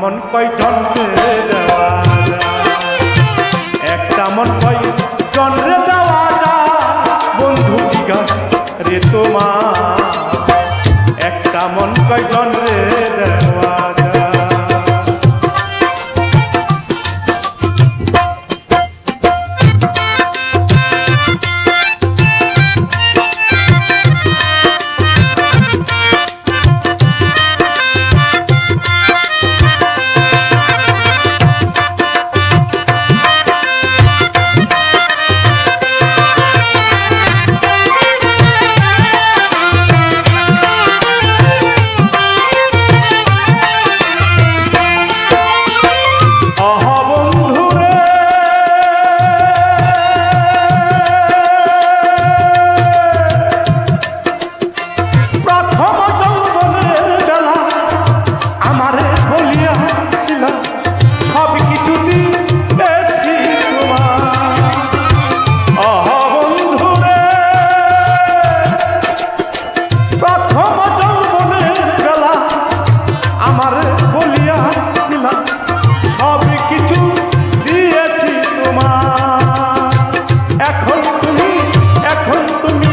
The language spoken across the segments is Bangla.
মন কই জনকে একটা মন কয় জন্মে দেওয়া যা বন্ধু দিঘা রে তোমা একটা মন কয় জন্মে দেওয়া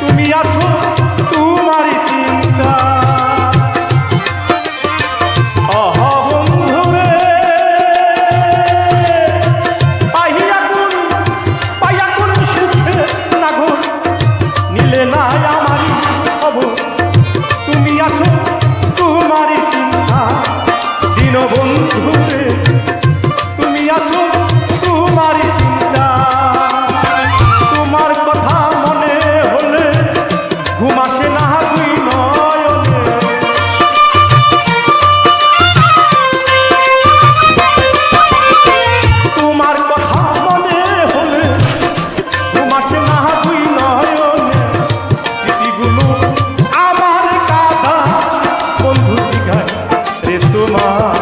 তুমি আছো? তোমার